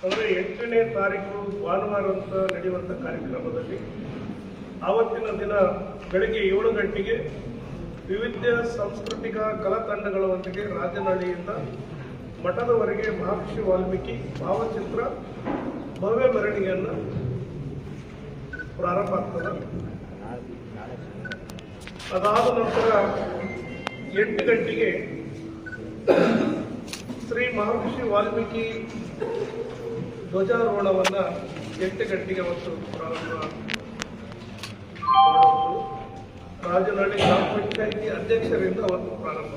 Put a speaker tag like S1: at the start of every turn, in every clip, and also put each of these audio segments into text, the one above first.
S1: ಅಂದರೆ ಎಂಟನೇ ತಾರೀಕು ಭಾನುವಾರ ಅಂತ ನಡೆಯುವಂಥ ಕಾರ್ಯಕ್ರಮದಲ್ಲಿ ಆವತ್ತಿನ ದಿನ ಬೆಳಗ್ಗೆ ಏಳು ಗಂಟೆಗೆ ವಿವಿಧ ಸಾಂಸ್ಕೃತಿಕ ಕಲಾ ತಂಡಗಳೊಂದಿಗೆ ರಾಜನಹಳ್ಳಿಯಿಂದ ಮಠದವರೆಗೆ ಮಹರ್ಷಿ ವಾಲ್ಮೀಕಿ ಭಾವಚಿತ್ರ ಭವ್ಯ ಮೆರವಣಿಗೆಯನ್ನು ಪ್ರಾರಂಭ ಆಗ್ತದೆ. ಅದಾದ ನಂತರ ಎಂಟು ಗಂಟೆಗೆ ಶ್ರೀ ಮಹರ್ಷಿ ವಾಲ್ಮೀಕಿ ಧ್ವಜಾರೋಹಣವನ್ನು ಎಂಟು ಗಂಟೆಗೆ ಅವತ್ತು ಪ್ರಾರಂಭ ಮಾಡುವುದು ರಾಜನಹಳ್ಳಿ ಗ್ರಾಮ ಪಂಚಾಯಿತಿ ಅಧ್ಯಕ್ಷರಿಂದ ಅವತ್ತು ಪ್ರಾರಂಭ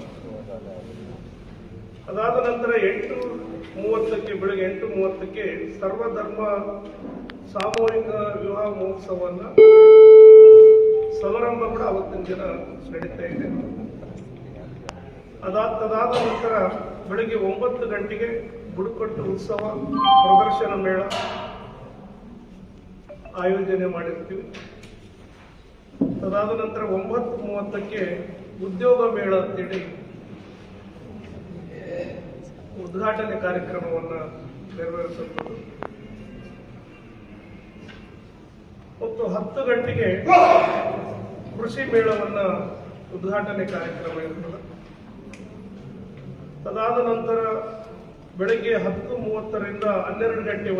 S1: ಅದಾದ ನಂತರ ಎಂಟು ಮೂವತ್ತಕ್ಕೆ, ಬೆಳಗ್ಗೆ ಎಂಟು ಮೂವತ್ತಕ್ಕೆ ಸರ್ವಧರ್ಮ ಸಾಮೂಹಿಕ ವಿವಾಹ ಮಹೋತ್ಸವವನ್ನು ಸಮಾರಂಭ ಕೂಡ ಅವತ್ತಿನ ದಿನ ನಡೀತಾ ಇದೆ. ಅದಾದ ಅದಾದ ನಂತರ ಬೆಳಗ್ಗೆ ಒಂಬತ್ತು ಗಂಟೆಗೆ ಬುಡಕಟ್ಟು ಉತ್ಸವ, ಪ್ರದರ್ಶನ ಮೇಳ ಆಯೋಜನೆ ಮಾಡಿರ್ತೀವಿ. ಅದಾದ ನಂತರ ಒಂಬತ್ತು ಮೂವತ್ತಕ್ಕೆ ಉದ್ಯೋಗ ಮೇಳ ಅಂತೇಳಿ ಉದ್ಘಾಟನೆ ಕಾರ್ಯಕ್ರಮವನ್ನು ನೆರವೇರಿಸುತ್ತದೆ ಮತ್ತು ಹತ್ತು ಗಂಟೆಗೆ ಕೃಷಿ ಮೇಳವನ್ನು ಉದ್ಘಾಟನೆ ಕಾರ್ಯಕ್ರಮ ಇರ್ತದೆ. ಅದಾದ ನಂತರ ಬೆಳಗ್ಗೆ ಹತ್ತು ಮೂವತ್ತರಿಂದ ಹನ್ನೆರಡು ಗಂಟೆ